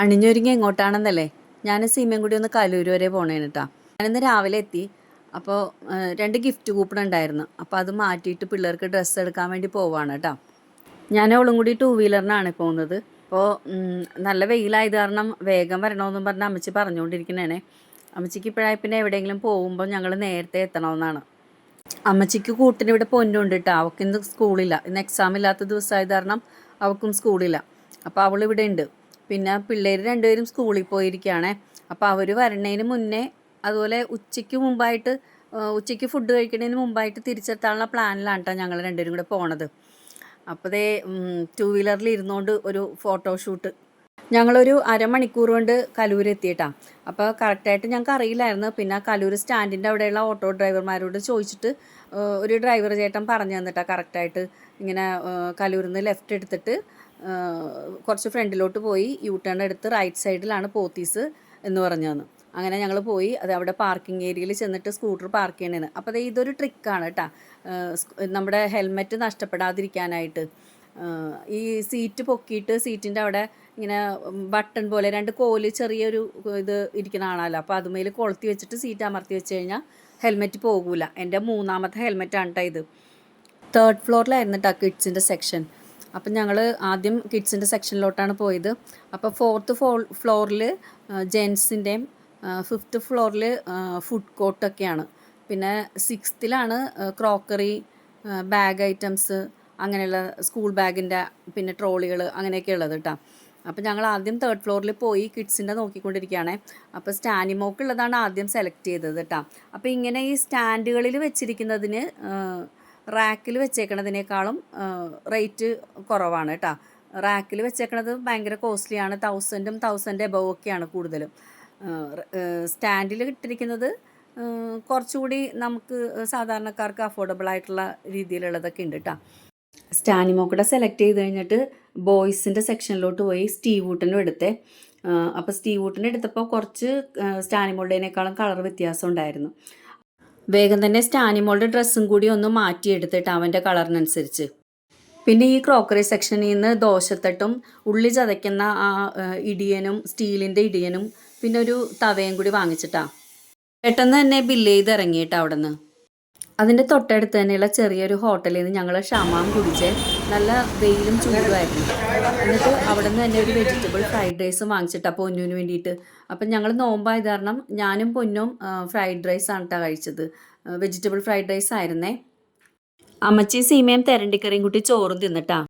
അണിഞ്ഞൊരുങ്ങി എങ്ങോട്ടാണെന്നല്ലേ? ഞാൻ സീമയും കൂടി ഒന്ന് കലൂർ വരെ പോണേന് കേട്ടോ ഞാനിന്ന് രാവിലെ എത്തി. അപ്പോൾ രണ്ട് ഗിഫ്റ്റ് കൂപ്പൺ ഉണ്ടായിരുന്നു. അപ്പോൾ അത് മാറ്റിയിട്ട് പിള്ളേർക്ക് ഡ്രസ്സ് എടുക്കാൻ വേണ്ടി പോവാണ് കേട്ടോ ഞാൻ അവളും കൂടി ടൂ വീലറിനാണ് പോകുന്നത് അപ്പോൾ നല്ല വെയിലായത് കാരണം വേഗം വരണമെന്നും പറഞ്ഞ് അമ്മച്ചി പറഞ്ഞുകൊണ്ടിരിക്കുന്നതാണ് അമ്മച്ചിക്ക് ഇപ്പോഴായി പിന്നെ എവിടെയെങ്കിലും പോകുമ്പോൾ ഞങ്ങൾ നേരത്തെ എത്തണമെന്നാണ് അമ്മച്ചിക്ക് കൂട്ടിന് ഇവിടെ പൊന്നുണ്ട് കേട്ടോ അവൾക്ക് ഇന്ന് സ്കൂളില്ല. ഇന്ന് എക്സാം ഇല്ലാത്ത ദിവസമായത് കാരണം അവൾക്കും സ്കൂളില്ല. അപ്പോൾ അവൾ ഇവിടെ ഉണ്ട് പിന്നെ പിള്ളേർ രണ്ടുപേരും സ്കൂളിൽ പോയിരിക്കുകയാണേ. അപ്പോൾ അവർ വരണതിന് മുന്നേ അതുപോലെ ഉച്ചയ്ക്ക് മുമ്പായിട്ട് ഉച്ചയ്ക്ക് ഫുഡ് കഴിക്കുന്നതിന് മുമ്പായിട്ട് തിരിച്ചെത്താനുള്ള പ്ലാനിലാണ് കേട്ടോ ഞങ്ങൾ രണ്ടുപേരും കൂടെ പോണത്. അപ്പോൾ ദേ ടൂ വീലറിൽ ഇരുന്നുകൊണ്ട് ഒരു ഫോട്ടോഷൂട്ട് ഞങ്ങളൊരു അരമണിക്കൂർ കൊണ്ട് കലൂർ എത്തിയിട്ടാ. അപ്പോൾ കറക്റ്റായിട്ട് ഞങ്ങൾക്ക് അറിയില്ലായിരുന്നു. പിന്നെ കലൂർ സ്റ്റാൻഡിന്റെ അവിടെയുള്ള ഓട്ടോ ഡ്രൈവർമാരോട് ചോദിച്ചിട്ട് ഒരു ഡ്രൈവർ ചേട്ടൻ പറഞ്ഞു തന്നിട്ടാണ് കറക്റ്റായിട്ട് ഇങ്ങനെ കലൂരിൽ നിന്ന് ലെഫ്റ്റ് എടുത്തിട്ട് കുറച്ച് ഫ്രണ്ടിലോട്ട് പോയി യൂ ടേൺ എടുത്ത് റൈറ്റ് സൈഡിലാണ് പോത്തീസ് എന്ന് പറഞ്ഞു തന്നു അങ്ങനെ ഞങ്ങൾ പോയി അത് അവിടെ പാർക്കിംഗ് ഏരിയയിൽ ചെന്നിട്ട് സ്കൂട്ടർ പാർക്ക് ചെയ്യണേന്ന്. അപ്പോൾ അത് ഇതൊരു ട്രിക്കാണ് കേട്ടോ നമ്മുടെ ഹെൽമെറ്റ് നഷ്ടപ്പെടാതിരിക്കാനായിട്ട്. ഈ സീറ്റ് പൊക്കിയിട്ട് സീറ്റിന്റെ അവിടെ ഇങ്ങനെ ബട്ടൺ പോലെ രണ്ട് കോൽ ചെറിയൊരു ഇത് ഇരിക്കുന്ന ആണല്ലോ അപ്പോൾ അതുമേൽ കൊളുത്തി വെച്ചിട്ട് സീറ്റ് അമർത്തി വെച്ച് കഴിഞ്ഞാൽ ഹെൽമെറ്റ് പോകൂല. എന്റെ മൂന്നാമത്തെ ഹെൽമെറ്റാണ് കേട്ടോ ഇത്. തേർഡ് ഫ്ലോറിലായിരുന്നു കേട്ടോ കിഡ്സിന്റെ സെക്ഷൻ അപ്പം ഞങ്ങൾ ആദ്യം കിഡ്സിന്റെ സെക്ഷനിലോട്ടാണ് പോയത്. അപ്പോൾ ഫോർത്ത് ഫോ ഫ്ലോറിൽ ജെൻസിന്റെയും ഫിഫ്ത്ത് ഫ്ലോറിൽ ഫുഡ് കോർട്ടൊക്കെയാണ്. പിന്നെ സിക്സ്ത്തിലാണ് ക്രോക്കറി ബാഗ് ഐറ്റംസ് അങ്ങനെയുള്ള സ്കൂൾ ബാഗിന്റെ പിന്നെ ട്രോളികൾ അങ്ങനെയൊക്കെ ഉള്ളത് കേട്ടോ അപ്പോൾ ഞങ്ങൾ ആദ്യം തേർഡ് ഫ്ലോറിൽ പോയി കിഡ്സിന്റെ നോക്കിക്കൊണ്ടിരിക്കുകയാണ്. അപ്പോൾ സ്റ്റാനിമോക്കുള്ളതാണ് ആദ്യം സെലക്ട് ചെയ്തത് കേട്ടോ അപ്പോൾ ഇങ്ങനെ ഈ സ്റ്റാൻഡുകളിൽ വെച്ചിരിക്കുന്നതിന് റാക്കിൽ വെച്ചേക്കണതിനേക്കാളും റേറ്റ് കുറവാണ് കേട്ടോ. റാക്കിൽ വെച്ചേക്കണത് ഭയങ്കര കോസ്റ്റ്ലിയാണ്. തൗസൻഡും തൗസൻഡ് എബവ് ഒക്കെയാണ് കൂടുതലും. സ്റ്റാൻഡിൽ ഇട്ടിരിക്കുന്നത് കുറച്ചുകൂടി നമുക്ക് സാധാരണക്കാർക്ക് അഫോർഡബിൾ ആയിട്ടുള്ള രീതിയിലുള്ളതൊക്കെ ഉണ്ട് കേട്ടോ. സ്റ്റാനിമോക്കടെ സെലക്ട് ചെയ്ത് കഴിഞ്ഞിട്ട് ബോയ്സിന്റെ സെക്ഷനിലോട്ട് പോയി സ്റ്റീവ് വൂട്ടനും എടുത്തേ. അപ്പോൾ സ്റ്റീവ് വൂട്ടന്റെ എടുത്തപ്പോൾ കുറച്ച് സ്റ്റാനിമോളുടേനേക്കാളും കളർ വ്യത്യാസം ഉണ്ടായിരുന്നു. വേഗം തന്നെ സ്റ്റാനിമോളുടെ ഡ്രസ്സും കൂടി ഒന്ന് മാറ്റിയെടുത്തിട്ട് അവന്റെ കളറിനനുസരിച്ച്. പിന്നെ ഈ ക്രോക്കറി സെക്ഷനിൽ നിന്ന് ദോശത്തട്ടും ഉള്ളി ചതയ്ക്കുന്ന ആ ഇടിയനും സ്റ്റീലിന്റെ ഇടിയനും പിന്നെ ഒരു തവയും കൂടി വാങ്ങിച്ചിട്ടാ. പെട്ടെന്ന് തന്നെ ബില്ല് ചെയ്ത് ഇറങ്ങിയിട്ടാ അവിടെ നിന്ന് അതിന്റെ തൊട്ടടുത്ത് തന്നെയുള്ള ചെറിയൊരു ഹോട്ടലിൽ നിന്ന് ഞങ്ങൾ ഷമാം കുടിച്ച് നല്ല വെയിലും ചൂടുമായിരുന്നു. എന്നിട്ട് അവിടെ നിന്ന് തന്നെ ഒരു വെജിറ്റബിൾ ഫ്രൈഡ് റൈസും വാങ്ങിച്ചിട്ടാ പൊന്നുവിന് വേണ്ടിയിട്ട്. അപ്പം ഞങ്ങൾ നോമ്പായത് കാരണം ഞാനും പൊന്നും ഫ്രൈഡ് റൈസ് ആണ് കേട്ടോ കഴിച്ചത്. വെജിറ്റബിൾ ഫ്രൈഡ് റൈസ് ആയിരുന്നേ. അമ്മച്ചി സീമയും തെരണ്ടിക്കറിയും കൂട്ടി ചോറും തിന്നിട്ടാ.